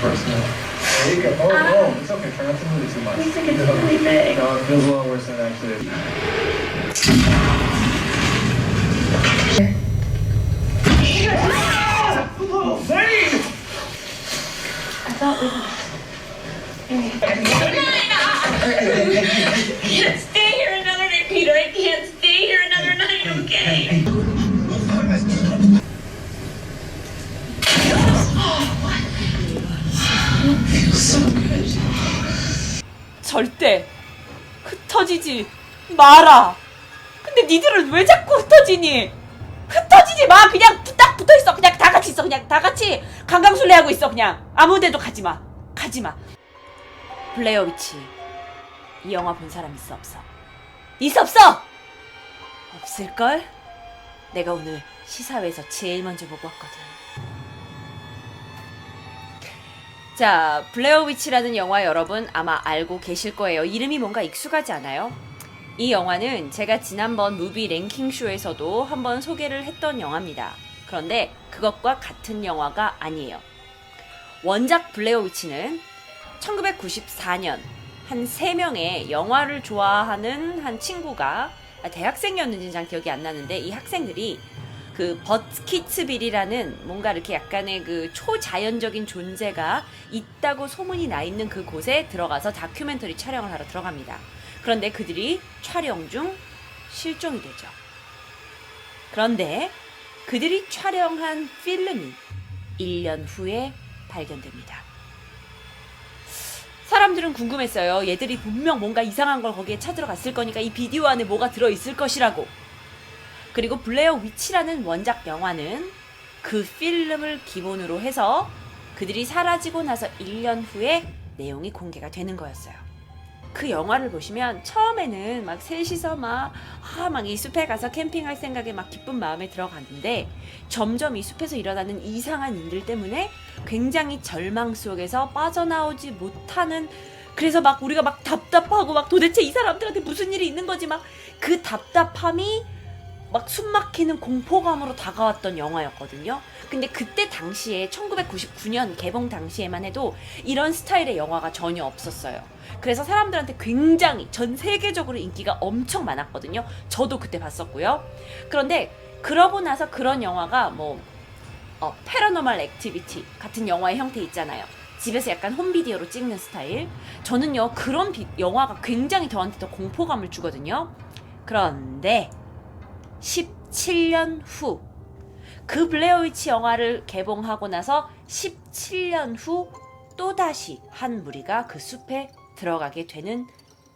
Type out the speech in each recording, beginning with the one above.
personal. There you go. Oh, ah. no, it's okay. Try not to move it too much. Looks like it's really big. No, it feels a lot worse than it actually is. Oh, Zane! I thought we I 흩어지지 마라. 근데 니들은 왜 자꾸 흩어지니? 흩어지지 마. 그냥 딱 붙어 있어. 그냥 다 같이 있어. 그냥 다 같이 강강술래 하고 있어. 그냥 아무데도 가지 마. 가지 마. 블레어 위치. 이 영화 본 사람 있어 없어? 있어 없어? 없을걸? 내가 오늘 시사회에서 제일 먼저 보고 왔거든. 자, 블레어 위치라는 영화 여러분 아마 알고 계실 거예요. 이름이 뭔가 익숙하지 않아요? 이 영화는 제가 지난번 무비 랭킹 쇼에서도 한번 소개를 했던 영화입니다. 그런데 그것과 같은 영화가 아니에요. 원작 블레어 위치는 1994년 한 3명의 영화를 좋아하는 한 친구가 아, 대학생이었는지 잘 기억이 안 나는데 이 학생들이 그 버스키츠빌이라는 뭔가 이렇게 약간의 그 초자연적인 존재가 있다고 소문이 나 있는 그 곳에 들어가서 다큐멘터리 촬영을 하러 들어갑니다. 그런데 그들이 촬영 중 실종이 되죠. 그런데 그들이 촬영한 필름이 1년 후에 발견됩니다. 사람들은 궁금했어요. 얘들이 분명 뭔가 이상한 걸 거기에 찾으러 갔을 거니까 이 비디오 안에 뭐가 들어있을 것이라고. 그리고 블레어 위치라는 원작 영화는 그 필름을 기본으로 해서 그들이 사라지고 나서 1년 후에 내용이 공개가 되는 거였어요. 그 영화를 보시면 처음에는 막 셋이서 막, 아, 막 이 숲에 가서 캠핑할 생각에 막 기쁜 마음에 들어갔는데 점점 이 숲에서 일어나는 이상한 일들 때문에 굉장히 절망 속에서 빠져나오지 못하는 그래서 막 우리가 막 답답하고 막 도대체 이 사람들한테 무슨 일이 있는 거지 막 그 답답함이 막 숨막히는 공포감으로 다가왔던 영화였거든요. 근데 그때 당시에 1999년 개봉 당시에만 해도 이런 스타일의 영화가 전혀 없었어요. 그래서 사람들한테 굉장히 전 세계적으로 인기가 엄청 많았거든요. 저도 그때 봤었고요. 그런데 그러고 나서 그런 영화가 뭐 어, 패러노멀 액티비티 같은 영화의 형태 있잖아요. 집에서 약간 홈비디오로 찍는 스타일. 저는요, 그런 비- 영화가 굉장히 저한테 더 공포감을 주거든요. 그런데 17년 후, 그 블레어 위치 영화를 개봉하고 나서 17년 후 또다시 한 무리가 그 숲에 들어가게 되는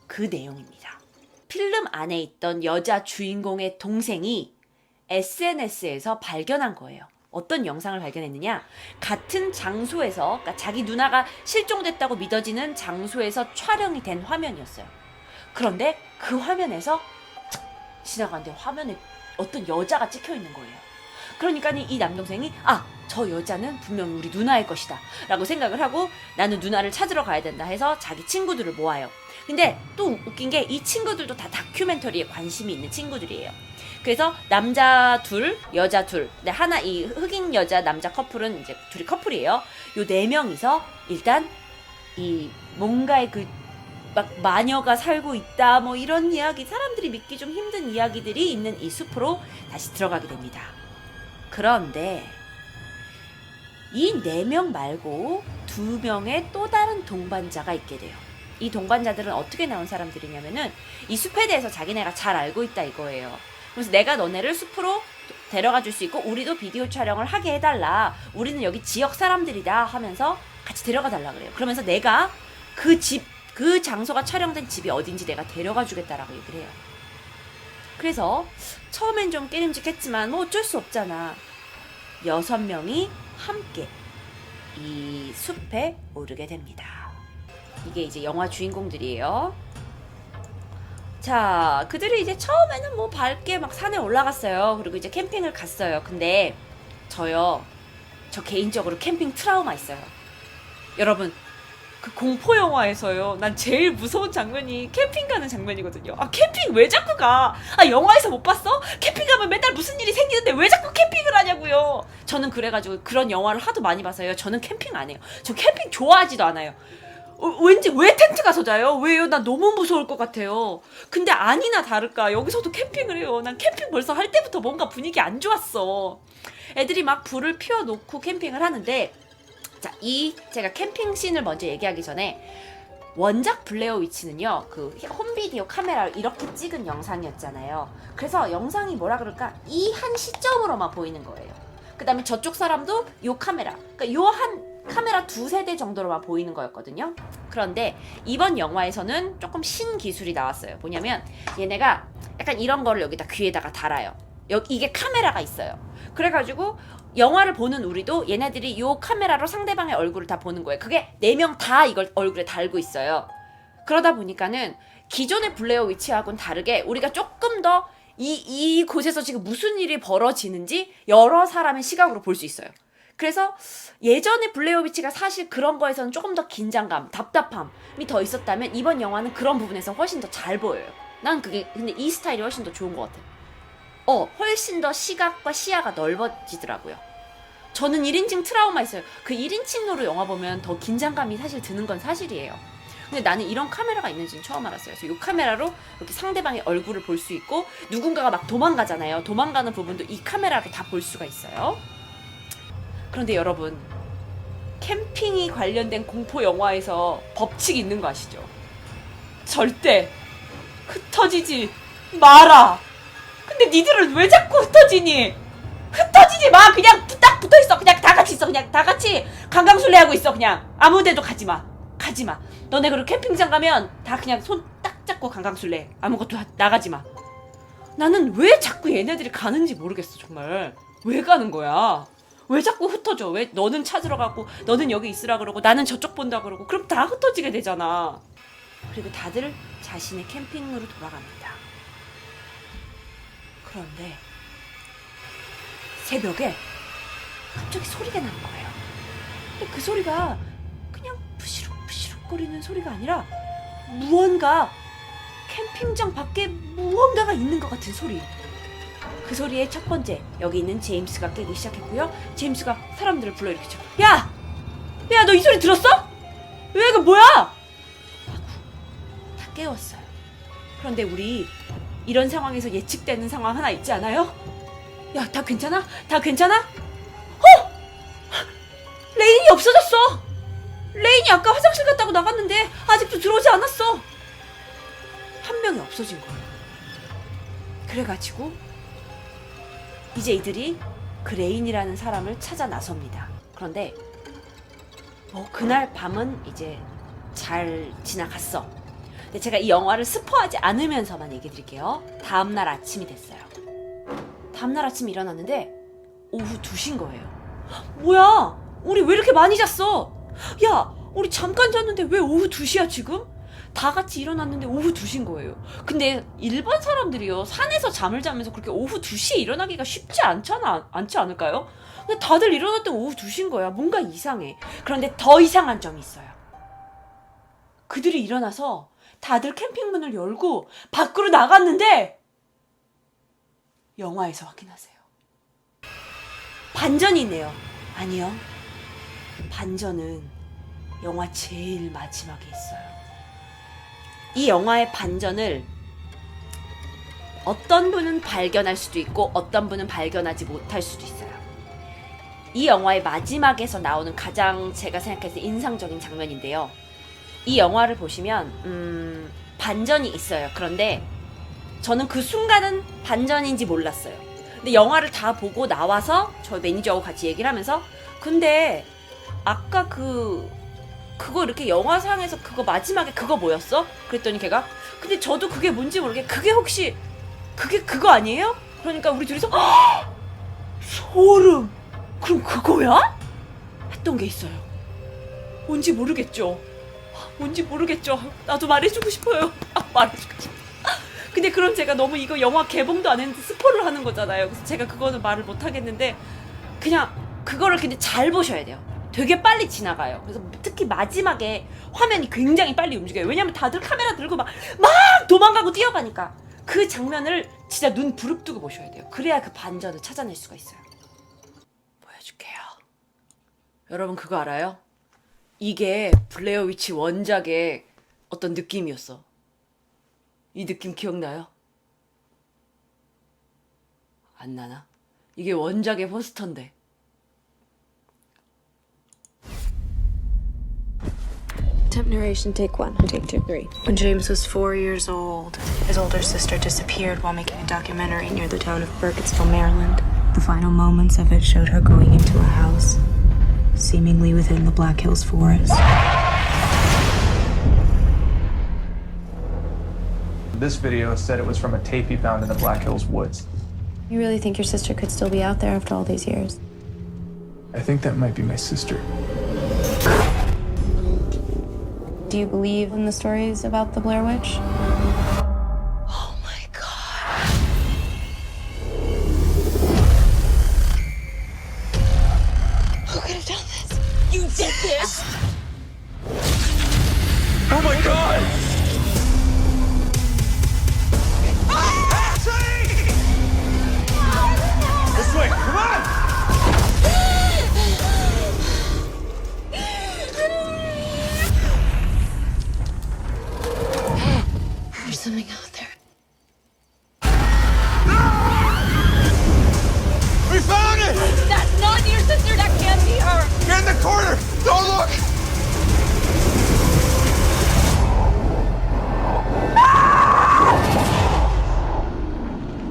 그 내용입니다. 필름 안에 있던 여자 주인공의 동생이 SNS에서 발견한 거예요. 어떤 영상을 발견했느냐? 같은 장소에서, 그러니까 자기 누나가 실종됐다고 믿어지는 장소에서 촬영이 된 화면이었어요. 그런데 그 화면에서 지나가는데 화면에 어떤 여자가 찍혀 있는 거예요. 그러니까 이 남동생이 아, 저 여자는 분명 우리 누나일 것이다. 라고 생각을 하고 나는 누나를 찾으러 가야 된다 해서 자기 친구들을 모아요. 근데 또 웃긴 게 이 친구들도 다 다큐멘터리에 관심이 있는 친구들이에요. 그래서 남자 둘, 여자 둘. 근데 하나 이 흑인 여자 남자 커플은 이제 둘이 커플이에요. 요 네 명이서 일단 이 뭔가의 그 막 마녀가 살고 있다 뭐 이런 이야기 사람들이 믿기 좀 힘든 이야기들이 있는 이 숲으로 다시 들어가게 됩니다. 그런데 이 네 명 말고 두 명의 또 다른 동반자가 있게 돼요. 이 동반자들은 어떻게 나온 사람들이냐면은 이 숲에 대해서 자기네가 잘 알고 있다 이거예요. 그래서 내가 너네를 숲으로 데려가 줄 수 있고 우리도 비디오 촬영을 하게 해달라. 우리는 여기 지역 사람들이다 하면서 같이 데려가 달라 그래요. 그러면서 내가 그 집, 그 장소가 촬영된 집이 어딘지 내가 데려가 주겠다라고 얘기를 해요. 그래서 처음엔 좀 깨림직했지만 뭐 어쩔 수 없잖아. 여섯 명이 함께 이 숲에 오르게 됩니다. 이게 이제 영화 주인공들이에요. 자, 그들이 이제 처음에는 뭐 밝게 막 산에 올라갔어요. 그리고 이제 캠핑을 갔어요. 근데 저요, 저 개인적으로 캠핑 트라우마 있어요. 여러분, 그 공포 영화에서요. 난 제일 무서운 장면이 캠핑 가는 장면이거든요. 아 캠핑 왜 자꾸 가? 아 영화에서 못 봤어? 캠핑 가면 맨날 무슨 일이 생기는데 왜 자꾸 캠핑을 하냐고요. 저는 그래가지고 그런 영화를 하도 많이 봐서요. 저는 캠핑 안 해요. 저 캠핑 좋아하지도 않아요. 어, 왠지 왜 텐트 가서 자요? 왜요? 나 너무 무서울 것 같아요. 근데 아니나 다를까 여기서도 캠핑을 해요. 난 캠핑 벌써 할 때부터 뭔가 분위기 안 좋았어. 애들이 막 불을 피워놓고 캠핑을 하는데 자, 이 제가 캠핑 씬을 먼저 얘기하기 전에 원작 블레어 위치는요, 그 홈비디오 카메라로 이렇게 찍은 영상이었잖아요. 그래서 영상이 뭐라 그럴까? 이 한 시점으로만 보이는 거예요. 그 다음에 저쪽 사람도 요 카메라, 그러니까 요한 카메라 두 세 대 정도로만 보이는 거였거든요. 그런데 이번 영화에서는 조금 신기술이 나왔어요. 뭐냐면 얘네가 약간 이런 거를 여기다 귀에다가 달아요. 여기 이게 카메라가 있어요. 그래가지고 영화를 보는 우리도 얘네들이 요 카메라로 상대방의 얼굴을 다 보는 거예요. 그게 네 명 다 이걸 얼굴에 달고 있어요. 그러다 보니까는 기존의 블레어 위치하고는 다르게 우리가 조금 더 이, 이 곳에서 지금 무슨 일이 벌어지는지 여러 사람의 시각으로 볼 수 있어요. 그래서 예전의 블레어 위치가 사실 그런 거에서는 조금 더 긴장감, 답답함이 더 있었다면 이번 영화는 그런 부분에서 훨씬 더 잘 보여요. 난 그게 근데 이 스타일이 훨씬 더 좋은 것 같아. 어, 훨씬 더 시각과 시야가 넓어지더라고요. 저는 1인칭 트라우마 있어요. 그 1인칭으로 영화 보면 더 긴장감이 사실 드는 건 사실이에요. 근데 나는 이런 카메라가 있는지는 처음 알았어요. 그래서 이 카메라로 이렇게 상대방의 얼굴을 볼 수 있고 누군가가 막 도망가잖아요. 도망가는 부분도 이 카메라로 다 볼 수가 있어요. 그런데 여러분, 캠핑이 관련된 공포 영화에서 법칙이 있는 거 아시죠? 절대 흩어지지 마라. 근데 니들은 왜 자꾸 흩어지니? 흩어지지 마. 그냥 딱 붙어 있어. 그냥 다 같이 있어. 그냥 다 같이 강강술래 하고 있어. 그냥 아무데도 가지 마. 가지 마. 너네 그리고 캠핑장 가면 다 그냥 손 딱 잡고 강강술래. 아무것도 하- 나가지 마. 나는 왜 자꾸 얘네들이 가는지 모르겠어. 정말 왜 가는 거야? 왜 자꾸 흩어져? 왜 너는 찾으러 가고 너는 여기 있으라 그러고 나는 저쪽 본다 그러고 그럼 다 흩어지게 되잖아. 그리고 다들 자신의 캠핑으로 돌아갑니다. 그런데 새벽에 갑자기 소리가 나는 거예요. 근데 그 소리가 그냥 부시룩부시룩거리는 소리가 아니라 무언가 캠핑장 밖에 무언가가 있는 것 같은 소리. 그 소리의 첫 번째 여기 있는 제임스가 깨기 시작했고요. 제임스가 사람들을 불러 일으키죠. 야, 야, 너 이 소리 들었어? 왜 이거 뭐야? 하고 다 깨웠어요. 그런데 우리 이런 상황에서 예측되는 상황 하나 있지 않아요? 야, 다 괜찮아? 다 괜찮아? 어? 레인이 없어졌어! 레인이 아까 화장실 갔다고 나갔는데 아직도 들어오지 않았어! 한 명이 없어진 거예요. 그래가지고 이제 이들이 그 레인이라는 사람을 찾아 나섭니다. 그런데 뭐 그날 밤은 이제 잘 지나갔어. 근데 제가 이 영화를 스포하지 않으면서만 얘기 드릴게요. 다음날 아침이 됐어요. 다음날 아침에 일어났는데 오후 2시인 거예요. 뭐야? 우리 왜 이렇게 많이 잤어? 야, 우리 잠깐 잤는데 왜 오후 2시야 지금? 다 같이 일어났는데 오후 2시인 거예요. 근데 일반 사람들이요. 산에서 잠을 자면서 그렇게 오후 2시에 일어나기가 쉽지 않잖아. 않지 않을까요? 근데 다들 일어날 때 오후 2시인 거야. 뭔가 이상해. 그런데 더 이상한 점이 있어요. 그들이 일어나서 다들 캠핑문을 열고 밖으로 나갔는데 영화에서 확인하세요. 반전이 있네요. 아니요. 반전은 영화 제일 마지막에 있어요. 이 영화의 반전을 어떤 분은 발견할 수도 있고 어떤 분은 발견하지 못할 수도 있어요. 이 영화의 마지막에서 나오는 가장 제가 생각했을 때 인상적인 장면인데요. 이 영화를 보시면 음, 반전이 있어요. 그런데 저는 그 순간은 반전인지 몰랐어요. 근데 영화를 다 보고 나와서 저희 매니저하고 같이 얘기를 하면서 근데 아까 그 그거 이렇게 영화상에서 그거 마지막에 그거 뭐였어? 그랬더니 걔가 근데 저도 그게 뭔지 모르게 그게 혹시 그게 그거 아니에요? 그러니까 우리 둘이서 "헉! 소름 그럼 그거야? 했던 게 있어요. 뭔지 모르겠죠. 뭔지 모르겠죠. 나도 말해주고 싶어요. 아, 말해주고 싶어. 근데 그럼 제가 너무 이거 영화 개봉도 안 했는데 스포를 하는 거잖아요. 그래서 제가 그거는 말을 못 하겠는데 그냥 그거를 근데 잘 보셔야 돼요. 되게 빨리 지나가요. 그래서 특히 마지막에 화면이 굉장히 빨리 움직여요. 왜냐면 다들 카메라 들고 막, 막 도망가고 뛰어가니까. 그 장면을 진짜 눈 부릅뜨고 보셔야 돼요. 그래야 그 반전을 찾아낼 수가 있어요. 보여줄게요. 여러분 그거 알아요? 이게 블레어 위치 원작의 어떤 느낌이었어. 이 느낌 기억나요? 안 나나? 이게 원작의 포스터인데. Temp narration, take one. Take two, three. When James was four years old, his older sister disappeared while making a documentary near the town of Burkittsville, Maryland. The final moments of it showed her going into a house, seemingly within the Black Hills Forest. This video said it was from a tape he found in the Black Hills woods. You really think your sister could still be out there after all these years? I think that might be my sister. Do you believe in the stories about the Blair Witch?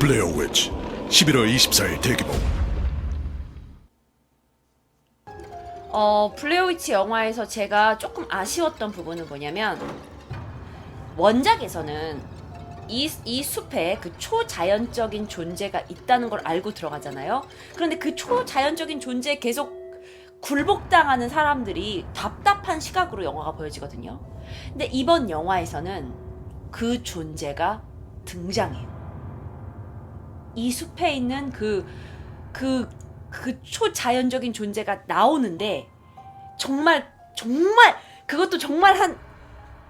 블레어 웨치 11월 24일 대개봉 어, 블레어 위치 영화에서 제가 조금 아쉬웠던 부분은 뭐냐면 원작에서는 이, 이 숲에 그 초자연적인 존재가 있다는 걸 알고 들어가잖아요. 그런데 그 초자연적인 존재에 계속 굴복당하는 사람들이 답답한 시각으로 영화가 보여지거든요. 근데 이번 영화에서는 그 존재가 등장해요. 이 숲에 있는 그, 그, 그 초자연적인 존재가 나오는데, 정말, 정말, 그것도 정말 한,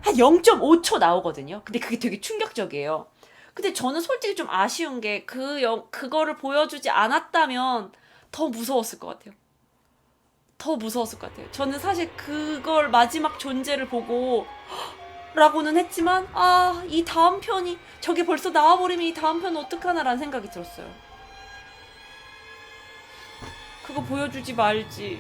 한 0.5초 나오거든요. 근데 그게 되게 충격적이에요. 근데 저는 솔직히 좀 아쉬운 게 그 영, 그거를 보여주지 않았다면 더 무서웠을 것 같아요. 더 무서웠을 것 같아요. 저는 사실 그걸 마지막 존재를 보고 라고는 했지만 아 이 다음 편이 저게 벌써 나와버리면 이 다음 편은 어떡하나라는 생각이 들었어요. 그거 보여주지 말지.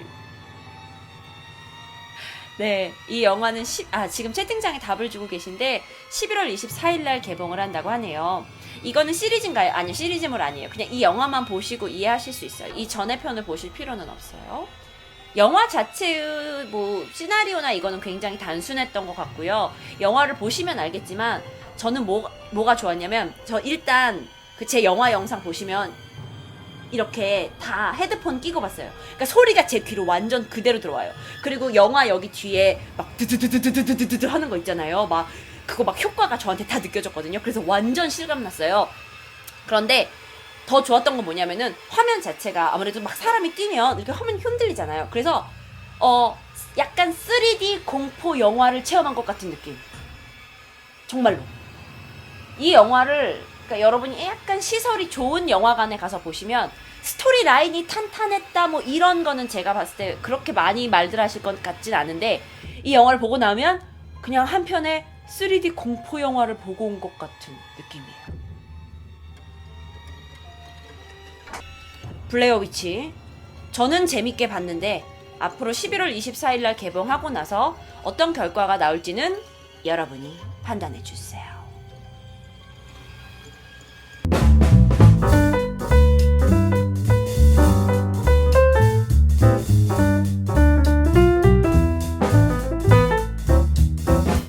네, 이 영화는 10, 아, 지금 채팅창에 답을 주고 계신데 11월 24일 날 개봉을 한다고 하네요. 이거는 시리즈인가요? 아니요, 시리즈물 아니에요. 그냥 이 영화만 보시고 이해하실 수 있어요. 이 전의 편을 보실 필요는 없어요. 영화 자체의 뭐 시나리오나 이거는 굉장히 단순했던 것 같고요. 영화를 보시면 알겠지만 저는 뭐 뭐가 좋았냐면 저 일단 그 제 영화 영상 보시면 이렇게 다 헤드폰 끼고 봤어요. 그러니까 소리가 제 귀로 완전 그대로 들어와요. 그리고 영화 여기 뒤에 막 드드드드드드드드 하는 거 있잖아요. 막 그거 막 효과가 저한테 다 느껴졌거든요. 그래서 완전 실감 났어요. 그런데 더 좋았던 건 뭐냐면은 화면 자체가 아무래도 막 사람이 뛰면 이렇게 화면이 흔들리잖아요. 그래서 어 약간 3D 공포 영화를 체험한 것 같은 느낌. 정말로. 이 영화를 그러니까 여러분이 약간 시설이 좋은 영화관에 가서 보시면 스토리 라인이 탄탄했다 뭐 이런 거는 제가 봤을 때 그렇게 많이 말들 하실 것 같진 않은데 이 영화를 보고 나면 그냥 한편의 3D 공포 영화를 보고 온 것 같은 느낌이에요. 블레어 위치. 저는 재밌게 봤는데 앞으로 11월 24일 날 개봉하고 나서 어떤 결과가 나올지는 여러분이 판단해 주세요.